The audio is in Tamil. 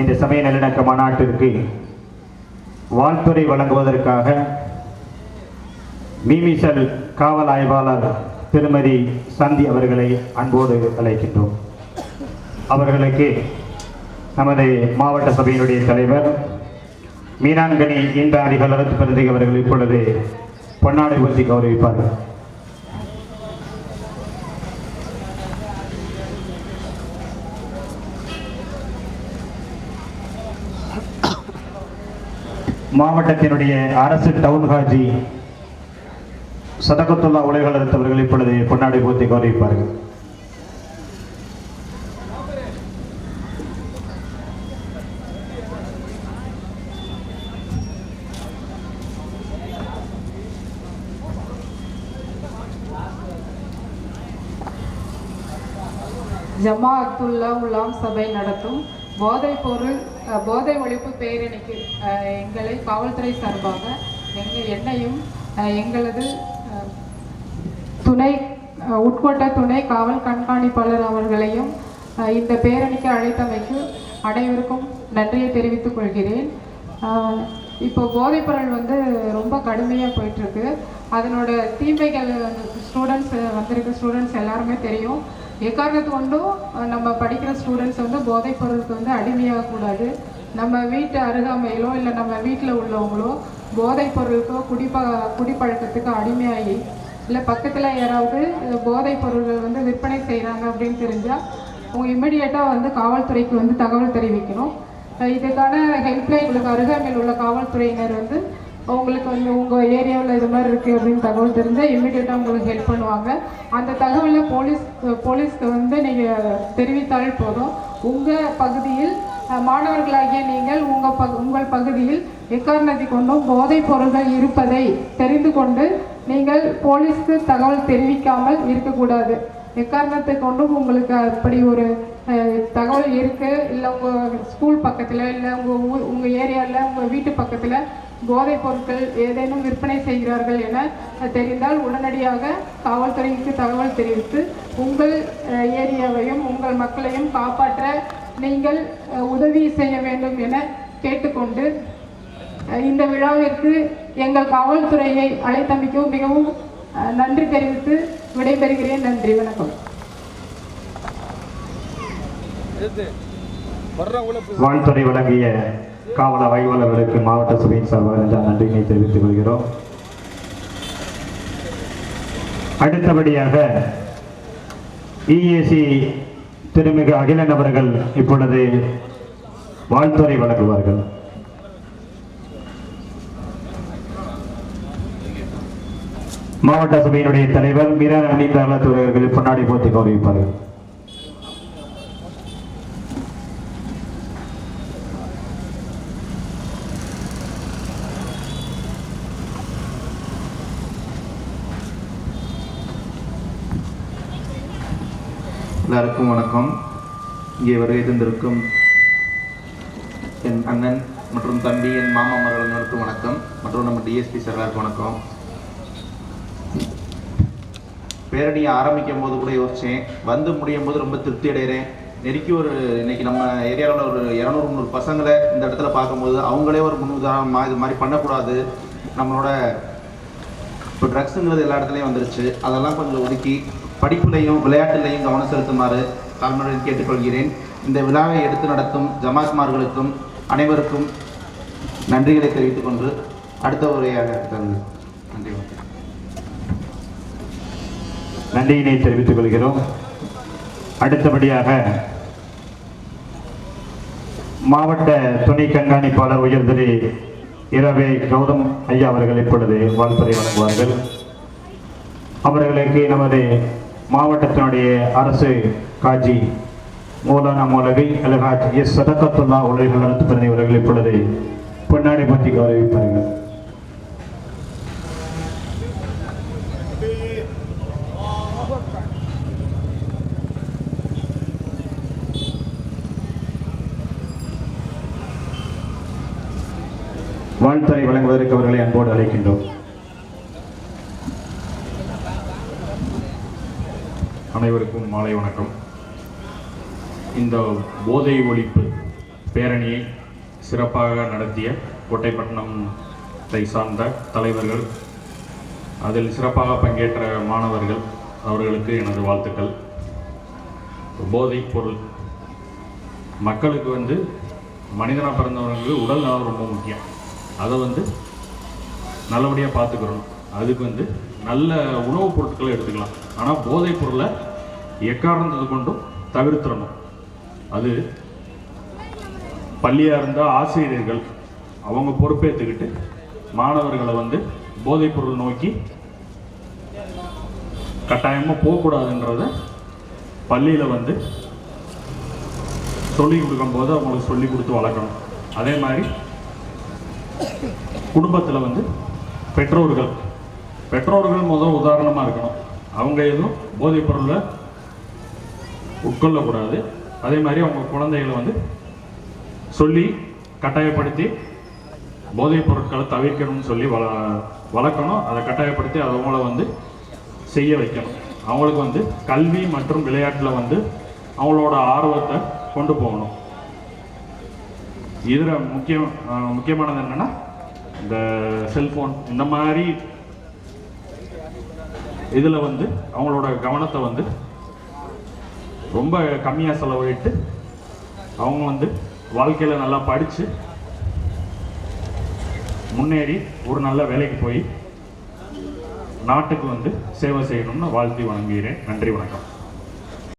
இந்த சமய நல்லிணக்க மாநாட்டிற்கு வாழ்த்துறை வழங்குவதற்காக மீமிசல் காவல் ஆய்வாளர் திருமதி சந்தி அவர்களை அன்போடு அழைக்கின்றோம். அவர்களுக்கு நமது மாவட்ட சபையினுடைய தலைவர் மீனாங்கனி இன்ப அதிகாரத்து பிரதி அவர்கள் இப்பொழுது பொன்னாடை ஊற்றி கௌரவிப்பார்கள். மாவட்டத்தினுடைய அரசு டவுன் ஹாஜி சதகத்துல்லா உலகள் அவர்கள் இப்பொழுது பொன்னாடை போத்தி கௌரவிப்பார்கள். ஜமாஅத்துல்லா உலாம் சபை நடத்தும் போதைப் பொருள் போதை ஒழிப்பு பேரணிக்கு எங்களை காவல்துறை சார்பாக எங்கள் என்னையும் எங்களது துணை உட்கோட்ட துணை காவல் கண்காணிப்பாளர் அவர்களையும் இந்த பேரணிக்கு அழைத்தமைக்கு அனைவருக்கும் நன்றியை தெரிவித்துக் கொள்கிறேன். இப்போ போதைப்பொருள் வந்து ரொம்ப கடுமையாக போயிட்டுருக்கு அதனோட தீமைகள் ஸ்டூடெண்ட்ஸ் வந்திருக்க ஸ்டூடெண்ட்ஸ் எல்லாருமே தெரியும். எக்காரணத்து கொண்டும் நம்ம படிக்கிற ஸ்டூடெண்ட்ஸ் வந்து போதைப் பொருளுக்கு வந்து அடிமையாகக்கூடாது நம்ம வீட்டு அருகாமையிலோ இல்லை நம்ம வீட்டில் உள்ளவங்களோ போதைப் பொருளுக்கோ குடிப்ப குடிப்பழக்கத்துக்கு அடிமையாகி இல்லை பக்கத்தில் யாராவது போதைப் பொருள்கள் வந்து விற்பனை செய்கிறாங்க அப்படின்னு தெரிஞ்சால் அவங்க இமிடியேட்டாக வந்து காவல்துறைக்கு வந்து தகவல் தெரிவிக்கணும். இதுக்கான ஹெல்ப்லைன் உங்களுக்கு அருகாமையில் உள்ள காவல்துறையினர் வந்து உங்களுக்கு வந்து உங்கள் ஏரியாவில் இது மாதிரி இருக்குது அப்படின்னு தகவல் தெரிஞ்சால் இம்மிடியேட்டாக உங்களுக்கு ஹெல்ப் பண்ணுவாங்க. அந்த தகவலை போலீஸ் போலீஸ்க்கு வந்து நீங்கள் தெரிவித்தால் போதும். உங்கள் பகுதியில் மாணவர்களாகிய நீங்கள் உங்கள் ப உங்கள் பகுதியில் எக்காரணத்தை கொண்டும் போதைப் பொருள்கள் இருப்பதை தெரிந்து கொண்டு நீங்கள் போலீஸ்க்கு தகவல் தெரிவிக்காமல் இருக்கக்கூடாது. எக்காரணத்தை கொண்டும் உங்களுக்கு அப்படி ஒரு தகவல் இருக்குது இல்லை உங்கள் ஸ்கூல் பக்கத்தில் இல்லை உங்கள் ஊர் உங்கள் ஏரியாவில் உங்கள் வீட்டு பக்கத்தில் போதைப் பொருட்கள் ஏதேனும் விற்பனை செய்கிறார்கள் என தெரிந்தால் உடனடியாக காவல்துறைக்கு தகவல் தெரிவித்து உங்கள் ஏரியாவையும் உங்கள் மக்களையும் காப்பாற்ற நீங்கள் உதவி செய்ய வேண்டும் என கேட்டுக்கொண்டு இந்த விழாவிற்கு எங்கள் காவல்துறையை அழைத்தமைக்கு மிகவும் நன்றி தெரிவித்து விடைபெறுகிறேன். நன்றி வணக்கம். வாழ்த்துறை வழங்கிய காவல ஆய்வாளர்களுக்கு மாவட்ட சபையின் சார்பாக இந்த நன்றியினை தெரிவித்துக் கொள்கிறோம். அடுத்தபடியாக இஏசி திருமிகு அகிலன் அவர்கள் இப்பொழுது வாழ்த்துறை வழங்குவார்கள். மாவட்ட சபையினுடைய தலைவர் மீரா அணிந்தாளர் அவர்கள் பொன்னாடி போட்டி கௌரவிப்பார்கள் எல்லாருக்கும் வணக்கம். இங்கே வருகை தந்திருக்கும் என் அண்ணன் மற்றும் தம்பி என் மாமா மகளுக்கும் வணக்கம். மற்றும் நம்ம டிஎஸ்பி சார் எல்லாருக்கும் வணக்கம். பேரணியை ஆரம்பிக்கும் போது கூட யோசித்தேன் வந்து முடியும் போது ரொம்ப திருப்தி அடைகிறேன். நெருக்கி ஒரு இன்னைக்கு நம்ம ஏரியாவில் ஒரு இரநூறு முந்நூறு பசங்களை இந்த இடத்துல பார்க்கும்போது அவங்களே ஒரு முன்னுதாரணமாக இது மாதிரி பண்ணக்கூடாது. நம்மளோட இப்போ ட்ரக்ஸுங்கிறது எல்லா இடத்துலையும் வந்துருச்சு. அதெல்லாம் கொஞ்சம் ஒதுக்கி படிப்புலையும் விளையாட்டுலையும் கவனம் செலுத்துமாறு தாழ்மையுடன் கேட்டுக்கொள்கிறேன். இந்த விழாவை எடுத்து நடத்தும் ஜமாத்மார்களுக்கும் அனைவருக்கும் நன்றிகளை தெரிவித்துக் கொண்டு அடுத்த உரையாக தருங்கள் நன்றி நன்றியினை தெரிவித்துக் கொள்கிறோம். அடுத்தபடியாக மாவட்ட துணை கண்காணிப்பாளர் உயர்திரு இரவே கௌதம் ஐயா அவர்கள் இப்பொழுது வாழ்த்துறை வழங்குவார்கள். அவர்களுக்கு நமது மாவட்டத்தினுடைய அரசு காஜி மௌலானா மௌலவி அல்ஹாஜ் எஸ் சதகத்துல்லா உலகில் நடத்து பிறந்தவர்கள் இப்பொழுது பொன்னாடி பற்றி கௌரவிப்பார்கள். வாழ்த்துறை வழங்குவதற்கு அவர்களை அன்போடு அழைக்கின்றோம். அனைவருக்கும் மாலை வணக்கம். இந்த போதை ஒழிப்பு பேரணியை சிறப்பாக நடத்திய கோட்டைப்பட்டினத்தை சார்ந்த தலைவர்கள் அதில் சிறப்பாக பங்கேற்ற மாணவர்கள் அவர்களுக்கு எனது வாழ்த்துக்கள். போதைப் பொருள். மக்களுக்கு வந்து மனிதனாக பிறந்தவங்களுக்கு உடல் நலம் ரொம்ப முக்கியம். அதை வந்து நல்லபடியாக பார்த்துக்கிறணும் அதுக்கு வந்து நல்ல உணவுப் பொருட்களை எடுத்துக்கலாம். ஆனால் போதைப் பொருளை எக்காரணத்தை கொண்டும் தவிர்த்திடணும். அது பள்ளியாக இருந்தால் ஆசிரியர்கள் அவங்க பொறுப்பேற்றுக்கிட்டு மாணவர்களை வந்து போதைப்பொருள் நோக்கி கட்டாயமாக போகக்கூடாதுன்றத பள்ளியில் வந்து சொல்லி கொடுக்கும்போது அவங்களுக்கு சொல்லி கொடுத்து வளர்க்கணும். அதே மாதிரி குடும்பத்தில் வந்து பெற்றோர்கள். பெற்றோர்கள் முதல் உதாரணமாக இருக்கணும். அவங்க எதுவும் போதைப்பொருளில் உட்கொள்ளக்கூடாது. அதே மாதிரி அவங்க குழந்தைகளை வந்து சொல்லி கட்டாயப்படுத்தி போதைப் பொருட்களை தவிர்க்கணும்னு சொல்லி வள வளர்க்கணும். அதை கட்டாயப்படுத்தி அவங்கள வந்து செய்ய வைக்கணும். அவங்களுக்கு வந்து கல்வி மற்றும் விளையாட்டில் வந்து அவங்களோட ஆர்வத்தை கொண்டு போகணும். இதில் முக்கியம் முக்கியமானது என்னென்னா இந்த செல்ஃபோன் இந்த மாதிரி இதில் வந்து அவங்களோட கவனத்தை வந்து ரொம்ப கம்மியாக செலவழிட்டு அவங்க வந்து வாழ்க்கையில் நல்லா படித்து முன்னேறி ஒரு நல்ல வேலைக்கு போய் நாட்டுக்கு வந்து சேவை செய்யணும்னு வாழ்த்தி வணங்குகிறேன். நன்றி வணக்கம்.